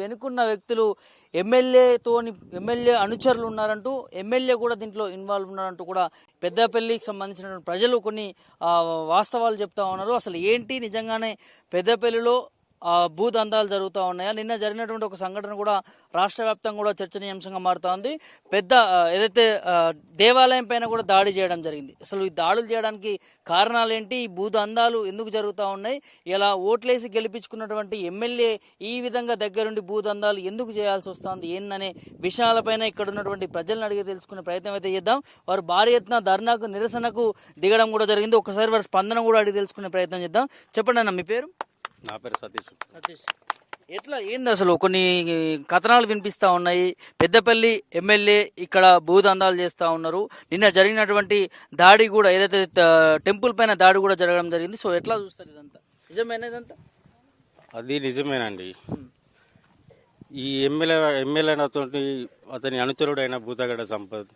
వెనుకున్న వ్యక్తులు ఎమ్మెల్యేతోని ఎమ్మెల్యే అనుచరులు ఉన్నారంటూ ఎమ్మెల్యే కూడా దీంట్లో ఇన్వాల్వ్ ఉన్నారంటూ కూడా పెద్దపల్లికి సంబంధించిన ప్రజలు కొన్ని వాస్తవాలు చెప్తా ఉన్నారు. అసలు ఏంటి నిజంగానే పెద్దపల్లిలో భూదందాలు జరుగుతూ ఉన్నాయా? నిన్న జరిగినటువంటి ఒక సంఘటన కూడా రాష్ట్ర వ్యాప్తంగా కూడా చర్చనీయాంశంగా మారుతా ఉంది. పెద్ద ఏదైతే దేవాలయం పైన కూడా దాడి చేయడం జరిగింది. అసలు ఈ దాడులు చేయడానికి కారణాలు ఏంటి ఈ భూదందాలు ఎందుకు జరుగుతూ ఉన్నాయి? ఇలా ఓట్లేసి గెలిపించుకున్నటువంటి ఎమ్మెల్యే ఈ విధంగా దగ్గరుండి భూదందాలు ఎందుకు చేయాల్సి వస్తుంది? ఏందనే విషయాలపైన ఇక్కడ ఉన్నటువంటి ప్రజలను అడిగి తెలుసుకునే ప్రయత్నం అయితే చేద్దాం. వారు భారీ ఎత్తున ధర్నాకు నిరసనకు దిగడం కూడా జరిగింది. ఒకసారి వారి స్పందన కూడా అడిగి తెలుసుకునే ప్రయత్నం చేద్దాం. చెప్పండి అన్న మీ పేరు? నా పేరు సతీష్. సతీష్. ఎట్లా ఏంది అసలు? కొన్ని కథనాలు వినిపిస్తా ఉన్నాయి. పెద్దపల్లి ఎమ్మెల్యే ఇక్కడ భూదందాలు చేస్తా ఉన్నారు. నిన్న జరిగినటువంటి దాడి కూడా ఏదైతే టెంపుల్ పైన దాడి కూడా జరగడం జరిగింది. సో ఎట్లా చూస్తారు ఇదంతా? నిజమేనా ఇదంతా? అది నిజమేనండి. ఈ ఎమ్మెల్యే ఎమ్మెల్యేతో అతని అనుచరుడైన భూతగడ సంపత్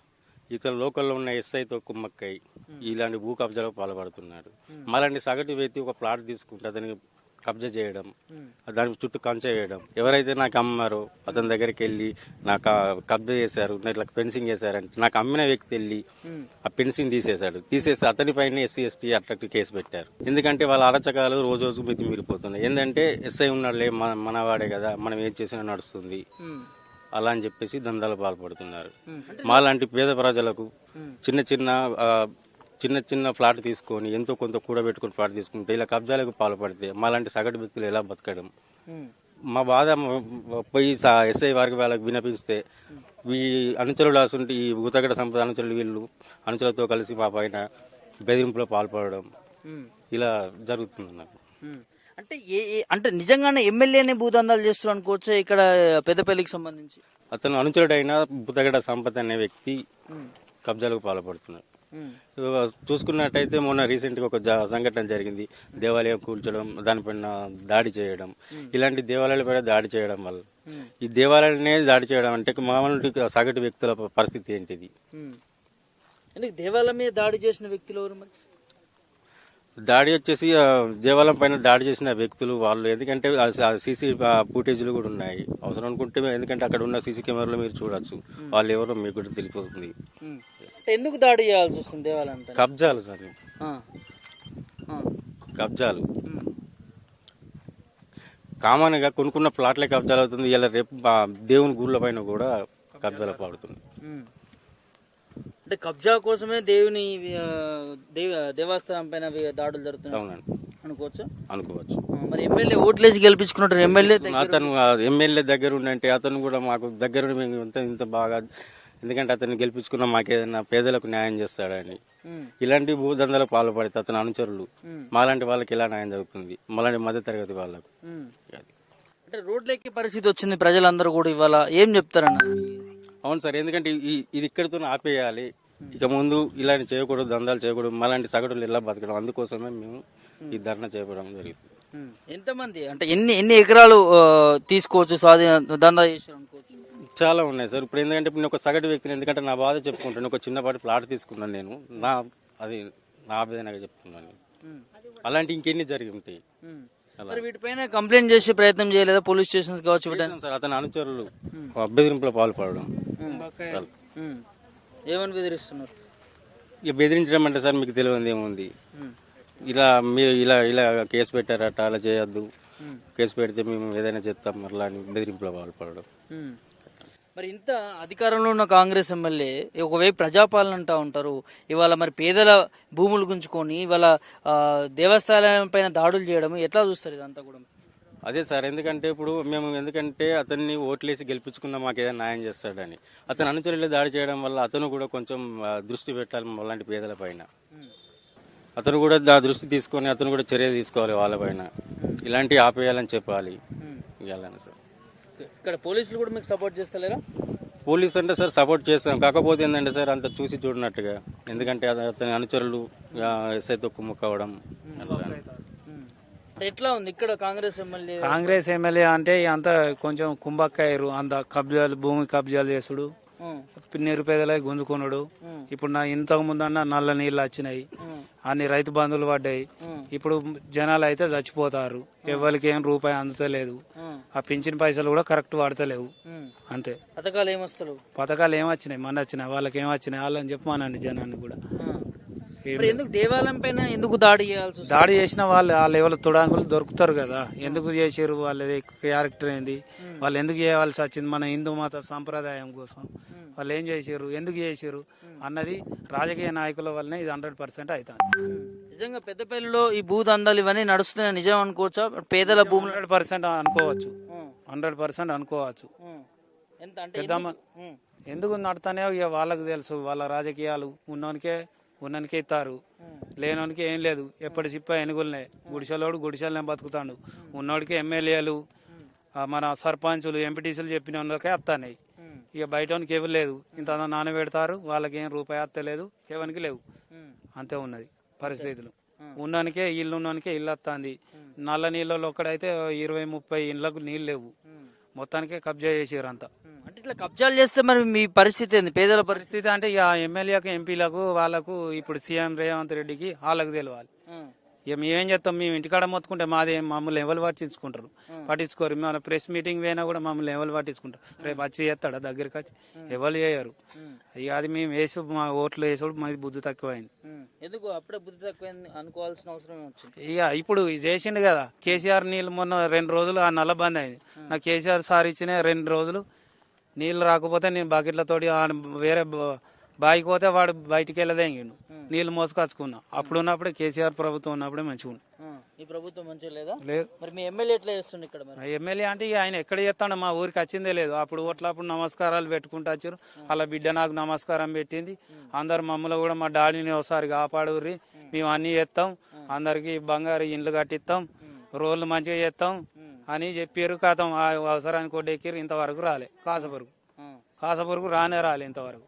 ఇతను లోకల్లో ఉన్న ఎస్ఐతో కుమ్మక్కై ఇలాంటి భూ కబ్జాలకు పాల్పడుతున్నాడు మళ్ళీ సగటు వ్యక్తి ఒక ప్లాట్ తీసుకుంటే అతనికి కబ్జా చేయడం దానికి చుట్టూ కంచె చేయడం ఎవరైతే నాకు అమ్మారో అతని దగ్గరికి వెళ్ళి నాకు కబ్జా చేశారు ఇట్లా ఫెన్సింగ్ చేశారంటే నాకు అమ్మిన వ్యక్తి వెళ్ళి ఆ ఫెన్సింగ్ తీసేశాడు. తీసేసి అతని పైన ఎస్సీ ఎస్టీ అట్రాక్టివ్ కేసు పెట్టారు. ఎందుకంటే వాళ్ళ అరచకాలు రోజు రోజు మితి మీరిపోతున్నాయి ఏంటంటే ఎస్ఐ ఉన్నాడులే మన మనవాడే కదా మనం ఏం చేసినా నడుస్తుంది. అలా అని చెప్పేసి దందాలు పాల్పడుతున్నారు. మాలాంటి పేద ప్రజలకు చిన్న చిన్న చిన్న చిన్న ఫ్లాట్ తీసుకొని ఎంతో కొంత కూడబెట్టుకుని ఫ్లాట్ తీసుకుంటే ఇలా కబ్జాలకు పాల్పడితే మాలాంటి సగటు వ్యక్తులు ఎలా బతకడం? మా బాధ పోయి ఎస్ఐ వారికి వాళ్ళకి వినిపిస్తే ఈ అనుచరులు అసంటి ఈ భూతగడ సంపద అనుచరులు వీళ్ళు అనుచరులతో కలిసి మా పైన బెదిరింపులో పాల్పడడం ఇలా జరుగుతుంది నాకు. అంటే ఏ అంటే నిజంగానే ఎమ్మెల్యేనే భూదందాలు చేస్తున్నారు అనుకోవచ్చు ఇక్కడ పెద్దపల్లికి సంబంధించి? అతను అనుచరుడైన భూతగడ సంపత్ అనే వ్యక్తి కబ్జాలకు పాల్పడుతున్నాడు. చూసుకున్నట్టయితే మొన్న రీసెంట్గా ఒక సంఘటన జరిగింది. దేవాలయం కూల్చడం దానిపైన దాడి చేయడం ఇలాంటి దేవాలయాలపైన దాడి చేయడం వల్ల. ఈ దేవాలయాలనే దాడి చేయడం అంటే మామూలు సగటు వ్యక్తుల పరిస్థితి ఏంటిది? దేవాలయం మీద దాడి చేసిన వ్యక్తులు ఎవరు దాడి వచ్చేసి దేవాలయం పైన దాడి చేసిన వ్యక్తులు వాళ్ళు. ఎందుకంటే సీసీ ఫుటేజ్లు కూడా ఉన్నాయి. అవసరం అనుకుంటే ఎందుకంటే అక్కడ ఉన్న సీసీ కెమెరాలో మీరు చూడొచ్చు. వాళ్ళు ఎవరో మీకు కూడా తెలిపోతుంది ఎందుకు దాడి చేయాల్సి వస్తుంది దేవాలయం? కబ్జాలు సార్. కబ్జాలు. కామన్గా కొనుక్కున్న ప్లాట్లే కబ్జాలు అవుతుంది. ఇలా రేపు దేవుని గుళ్ళ పైన కూడా కబ్జాలు పాడుతుంది. అంటే కబ్జా కోసమే దేవుని దేవస్థానం పైన దాడులు జరుగుతున్నాయి అనుకోవచ్చు? అనుకోవచ్చు. మరి ఎమ్మెల్యే ఓట్లేసి గెలిపించుకున్నట్టు ఎమ్మెల్యే అతను ఎమ్మెల్యే దగ్గర ఉండంటే అతను కూడా మాకు దగ్గర మేము ఇంత ఇంత బాగా ఎందుకంటే అతన్ని గెలిపించుకున్న మాకేదైనా పేదలకు న్యాయం చేస్తాడని. ఇలాంటి భూదందాలు పాల్పడితే అతని అనుచరులు. మాలాంటి వాళ్ళకి ఎలా న్యాయం జరుగుతుంది? మాలాంటి మధ్య తరగతి వాళ్ళకు. అంటే రోడ్లు ఎక్కే పరిస్థితి వచ్చింది ప్రజలందరూ కూడా ఇవాళ. ఏం చెప్తారన్న? అవును సార్ ఎందుకంటే ఇది ఇక్కడితో ఆపేయాలి. ఇక ముందు ఇలాంటి చేయకూడదు దందాలు చేయకూడదు మాలాంటి సగటులు ఎలా బతకడం? అందుకోసమే మేము ఈ ధర్నా చేయడం జరిగింది. ఎంతమంది? అంటే ఎన్ని ఎన్ని ఎకరాలు తీసుకోవచ్చు స్వాధీన దందా చాలా ఉన్నాయి సార్. ఇప్పుడు ఎందుకంటే ఇప్పుడు నేను ఒక సగటు వ్యక్తిని ఎందుకంటే నా బాధ చెప్పుకుంటాను. ఒక చిన్నపాటి ప్లాట్ తీసుకున్నాను నేను. నా అది నా ఆవేదనగా చెప్తున్నాను ఉమ్. అలాంటి ఇంకెన్ని జరిగి ఉంటాయి. మరి వీటిపైన కంప్లైంట్ చేసే ప్రయత్నం చేయలేదా? పోలీస్ స్టేషన్స్ కావచ్చు సార్. అతని అనుచరులు బెదిరింపులో పాల్పడడం. ఏమని బెదిరిస్తున్నారు ఇక బెదిరించడం అంటే సార్ మీకు తెలియదు ఏముంది. ఇలా మీరు ఇలా ఇలా కేసు పెట్టారట అలా చేయొద్దు. కేసు పెడితే మేము ఏదైనా చేస్తాం మరలా అని బెదిరింపులో పాల్పడడం. మరి ఇంత అధికారంలో ఉన్న కాంగ్రెస్ ఎమ్మెల్యే ఒకవైపు ప్రజాపాలన అంటా ఉంటారు ఇవాళ మరి పేదల భూములు గుంజుకొని ఇవాళ దేవస్థానం పైన దాడులు చేయడం ఎట్లా చూస్తారు ఇదంతా కూడా అదే సార్ ఎందుకంటే ఇప్పుడు మేము ఎందుకంటే అతన్ని ఓట్లేసి గెలిపించుకున్న మాకు ఏదైనా న్యాయం చేస్తాడని. అతను అనుచరులు దాడి చేయడం వల్ల అతను కూడా కొంచెం దృష్టి పెట్టాలి అలాంటి పేదల పైన. అతను కూడా దా దృష్టి తీసుకొని అతను కూడా చర్యలు తీసుకోవాలి వాళ్ళ పైన. ఇలాంటివి ఆపేయాలని చెప్పాలి. ఇవ్వాలని సార్. ఇక్కడ పోలీసులు కూడా మీకు సపోర్ట్ చేస్తలేరా? పోలీస్ అంటే సార్ సపోర్ట్ చేస్తాం. కాకపోతే ఏంటంటే సార్ అంత చూసి చూడనట్టుగా. ఎందుకంటే అత- అతని అనుచరులు ఎస్ఐతో కుమ్ముకోవడం అట్లా. అంటే ఎట్లా ఉంది ఇక్కడ కాంగ్రెస్ ఎమ్మెల్యే? కాంగ్రెస్ ఎమ్మెల్యే అంటే అంత కొంచెం కుంభక్కయ్యారు. అంత కబ్జాలు భూమి కబ్జాలు చేసుడు ఉమ్. నిరుపేదలై గుంజుకున్నాడు ఇప్పుడు నా ఇంతకు ముందన్న నల్ల నీళ్ళు వచ్చినాయి. అన్ని రైతు బంధువులు పడ్డాయి. ఇప్పుడు జనాలు అయితే చచ్చిపోతారు. ఎవరికి ఏం రూపాయి అందుతలేదు. ఆ. పింఛన్ పైసలు కూడా కరెక్ట్ పడతలేవు అంతే. పథకాలు ఏమొస్తలేవు? పథకాలు ఏం వచ్చినాయి? మన వచ్చినాయి. వాళ్ళకి ఏం వచ్చినాయి? వాళ్ళని చెప్పమానండి జనాన్ని కూడా. ఎందుకు దేవాలయం పైన ఎందుకు దాడి చేయాల్సి? దాడి చేసిన వాళ్ళు వాళ్ళు ఎవరు తుడాంగులు దొరుకుతారు కదా. ఎందుకు చేసారు వాళ్ళది? క్యారెక్టర్ ఏంది? వాళ్ళు ఎందుకు చేయవలసి వచ్చింది? మన హిందూ మత సంప్రదాయం కోసం వాళ్ళు ఏం చేసారు ఎందుకు చేసారు అన్నది రాజకీయ నాయకుల వల్లనే ఇది హండ్రెడ్ పర్సెంట్ అవుతుంది నిజంగా పెద్దపల్లిలో ఈ భూదందాలు ఇవన్నీ నడుస్తున్నాయి నిజం అనుకోవచ్చా? పేదల భూములు హండ్రెడ్ పర్సెంట్ అనుకోవచ్చు. హండ్రెడ్ పర్సెంట్ అనుకోవచ్చు. ఎందుకు నడతానే? ఇక వాళ్ళకి తెలుసు. వాళ్ళ రాజకీయాలు ఉన్నోనికే ఉన్నకే ఇస్తారు లేనోనికి ఏం లేదు. ఎప్పటి చిప్ప ఎనుగులనే గుడిసెలోడు గుడిసెలనే బతుకుతాడు. ఉన్నోడికి ఎమ్మెల్యేలు మన సర్పంచులు ఎంపీటీసీలు చెప్పిన వాళ్ళకే వస్తాయి ఇక బయటోనికి ఎవరు లేదు. ఇంత నానబెడతారు. వాళ్ళకి ఏం రూపాయి వస్తలేదు ఎవరికి లేవు. అంతే ఉన్నది పరిస్థితులు. ఉన్నోనికే ఇల్లు ఉన్నోనికే ఇల్లు వస్తుంది నల్ల నీళ్ళలో ఒక్కడైతే ఇరవై ముప్పై ఇండ్లకు నీళ్ళు లేవు. మొత్తానికే కబ్జా చేసారు అంతా. ఇట్లా కబ్జాలు చేస్తే మరి మీ పరిస్థితి ఏంది? పేదల పరిస్థితి? అంటే ఇక ఎమ్మెల్యేకి ఎంపీలకు వాళ్ళకు ఇప్పుడు సీఎం రేవంత్ రెడ్డికి వాళ్ళకు తెలియాలి. ఇక మేమేం చేస్తాం? మేము ఇంటికాడ మొత్తుకుంటే మాది మమ్మల్ని ఎవరు పట్టించుకుంటారు? పట్టించుకోరు. మన ప్రెస్ మీటింగ్ పోయినా కూడా మమ్మల్ని ఎవరు పట్టించుకుంటారు? రేపు వచ్చి చేస్తాడా? దగ్గరికి వచ్చి ఎవరు చేయరు. ఇక అది మేము వేసు మా ఓట్లు వేసుడు మాది బుద్ధి తక్కువైంది. ఎందుకు అప్పుడే బుద్ధి తక్కువైంది? అనుకోవాల్సిన అవసరం వచ్చింది? ఇక ఇప్పుడు చేసిండు కదా. కేసీఆర్ నీళ్ళు మొన్న రెండు రోజులు ఆ నల్ల బంద్ అయింది. నాకు కేసీఆర్ సార్ ఇచ్చిన రెండు రోజులు నీళ్ళు రాకపోతే నేను బకెట్లతోటి ఆ వేరే బ- బాయికి పోతే వాడు బయటికి వెళ్ళదేంగిండు నీళ్ళు మోసుకొచ్చుకున్నా. అప్పుడు ఉన్నప్పుడే కేసీఆర్ ప్రభుత్వం ఉన్నప్పుడే మంచిగా ఈ ప్రభుత్వం మంచిగా లేదా? లేదు. మరి మీ ఎమ్మెల్యే ఎట్లా ఇక్కడ మరి? ఎమ్మెల్యే అంటే ఆయన ఎక్కడ చేస్తాడు మా ఊరికి వచ్చిందే లేదు. అప్పుడు ఓట్లప్పుడు నమస్కారాలు పెట్టుకుంటూ వచ్చారు. అలా బిడ్డ నాకు నమస్కారం పెట్టింది. అందరు మమ్మల్ని కూడా మా డాడీని ఒకసారి కాపాడుర్రి. మేము. అన్ని చేస్తాం. అందరికి బంగారు ఇండ్లు కట్టిస్తాం. రోడ్లు మంచిగా చేస్తాం. అని చెప్పారు కాతం ఆ అవసరానికి కొట్టెక్కిరు ఇంతవరకు రాలే. కాసపురుగు. కాసపురుగు రానే రాలే ఇంతవరకు.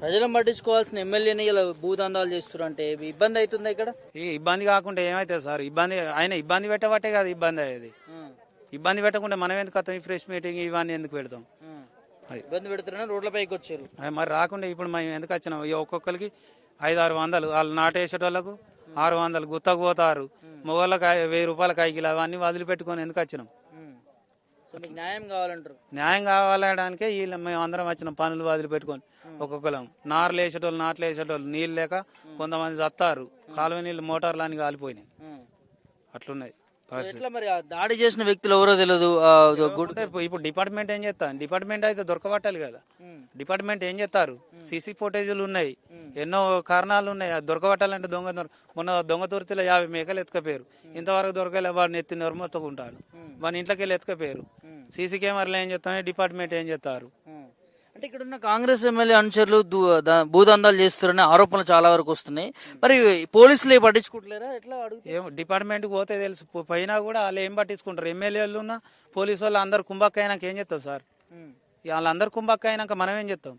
ప్రజలను పట్టించుకోవాల్సిన ఎమ్మెల్యేని ఇలా భూదందాలు చేస్తున్నారు అంటే ఇబ్బంది అవుతుందా ఇక్కడ? ఈ ఇబ్బంది కాకుండా ఏమైతుంది సార్? ఇబ్బంది ఆయన ఇబ్బంది పెట్టబట్టే కదా ఇబ్బంది అయ్యేది. ఇబ్బంది పెట్టకుండా మనం ఎందుకు వస్తాం ఈ ఫ్రెష్ మీటింగ్ ఇవన్నీ ఎందుకు పెడతాం. ఇబ్బంది పెడుతున్నా రోడ్ల పైకి వచ్చారు. మరి రాకుండా ఇప్పుడు మేము ఎందుకు వచ్చినాం? ఈ ఒక్కొక్కరికి ఐదు ఆరు వందలు. వాళ్ళు నాటేసేటోళ్ళకు ఆరు వందలు గుత్తకు పోతారు మొగోళ్ళకి వెయ్యి రూపాయల కైకిలు అవన్నీ వదిలిపెట్టుకొని ఎందుకు వచ్చినాం? న్యాయం కావాలంటారు. న్యాయం కావాలడానికే వీళ్ళు మేము అందరం వచ్చిన పనులు వదిలిపెట్టుకొని ఒక్కొక్కలం. నార్లు వేసేటోళ్ళు నాట్లు వేసేటోళ్ళు నీళ్ళు లేక కొంతమంది చత్తారు. కాలువ నీళ్ళు మోటార్లు అని కాలిపోయినాయి. అట్లున్నది పరిస్థితి ఎట్లా మరి ఆ దాడి చేసిన వ్యక్తులు ఎవరో తెలియదు ఆ, గుడ్ ఇప్పుడు- ఇప్పుడు డిపార్ట్మెంట్ ఏం చేస్తా? డిపార్ట్మెంట్ అయితే దొరకబట్టాలి కదా. డిపార్ట్మెంట్ ఏం చేస్తారు? సీసీ ఫుటేజీలు ఉన్నాయి. ఎన్నో కారణాలు ఉన్నాయి. అది దొరకబట్టాలంటే దొంగ దొర- మొన్న దొంగ తుర్తిలో యాభై మేకలు ఎత్తుకపోయారు. ఇంతవరకు దొరకలే వాడిని ఎత్తి నొరమొత్తుకుంటాడు. వాడిని ఇంట్లోకి వెళ్ళి ఎత్తుకపోయారు సీసీ కెమెరాలు ఏం చేస్తాయి డిపార్ట్మెంట్ ఏం చేస్తారు. అంటే ఇక్కడ ఉన్న కాంగ్రెస్ ఎమ్మెల్యే అనుచరులు భూదందాలు చేస్తున్నారనే ఆరోపణలు చాలా వరకు వస్తున్నాయి. మరి పోలీసులు పట్టించుకుంటలేరా? ఎట్లా ఏం డిపార్ట్మెంట్కి పోతే తెలుసు. పో- పోయినా కూడా వాళ్ళు ఏం పట్టించుకుంటారు? ఎమ్మెల్యేలు ఉన్న పోలీసు వాళ్ళు అందరు కుంభక్క అయినాక ఏం చేస్తారు సార్? వాళ్ళందరూ కుంభక్క అయినాక మనం ఏం చేస్తాం.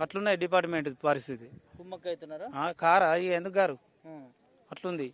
అట్లున్నాయి డిపార్ట్మెంట్ పరిస్థితి. కుమ్మక్క అవుతున్నారా కారా? ఎందుకు గారు. అట్లుంది.